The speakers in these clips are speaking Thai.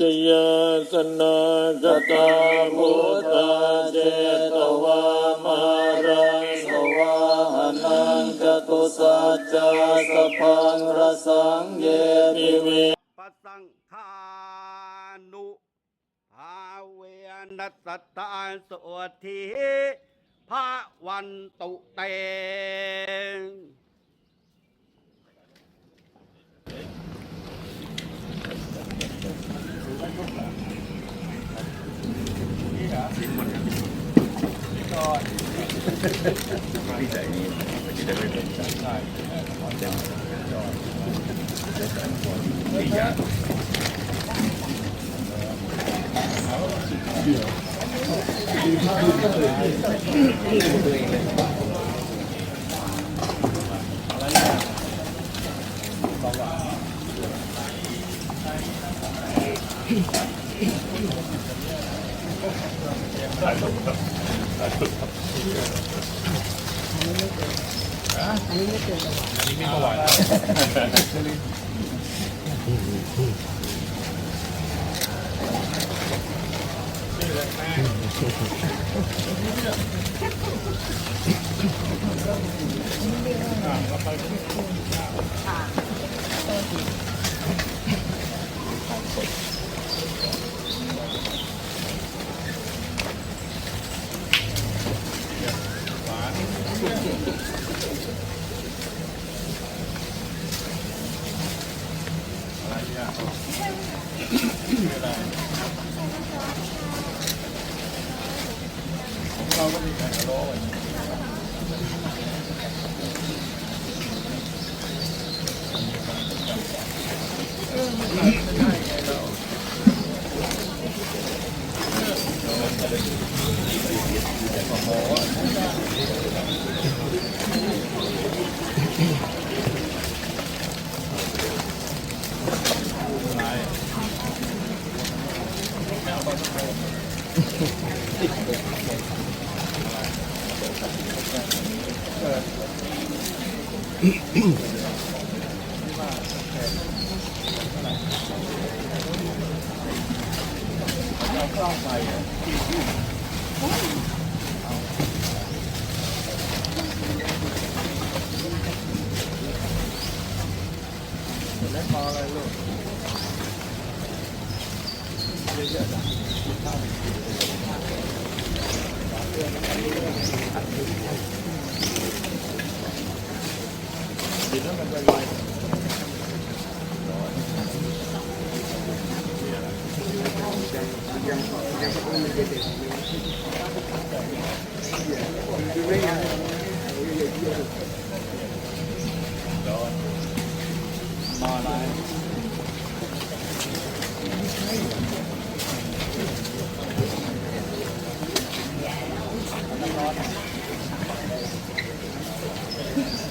จยสนากตาพุทธาเจตวามารังสวาหนังกตุสัจจสพังรสังเยติเวปัสสังฆานุภาเวนัสสตาสวดทีพระวันตุเต ก่อนพี่ใจนี้มันจะได้ไม่เป็นใจใช่ใช่จอดจะแต่งตัวดียากดีมากเลย太冷了。 อันนี้ไม่เกินอันนี้ไม่ประวัติ เราก็มีแต่กรอโหลก แล้วพออะไรลูก thì nó là quay quay Rồi. Bye bye.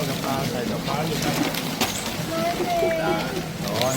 าวกับปลาใส่ดอกฟ้าอยู่ครับโดน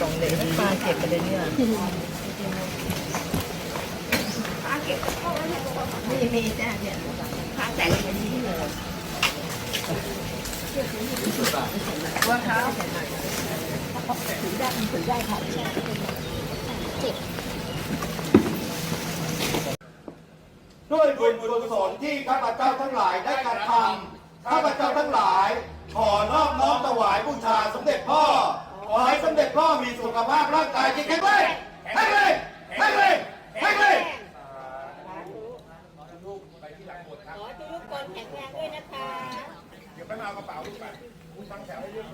ตรงเลยปลาเก็บไปเลยเนี่ยปลาเก็บ มีมีจ้าเนี่ยปลาแต่งเป็นนี้เลยว่าเขาถือได้ถือได้ค่ะเจ็บด้วยบุญบุญกุศลที่ข้าพเจ้าทั้งหลายได้กระทำข้าพเจ้าทั้งหลาย ขอนอบน้อมถวายบูชาสมเด็จพ่อ ขอให้สมเด็จพ่อมีสุขภาพร่างกายที่แข็งแรงแข็งแรงแข็งแรงแข็งแรง ขอให้ทุก ราคนแข็งแรงด้วยบร้อย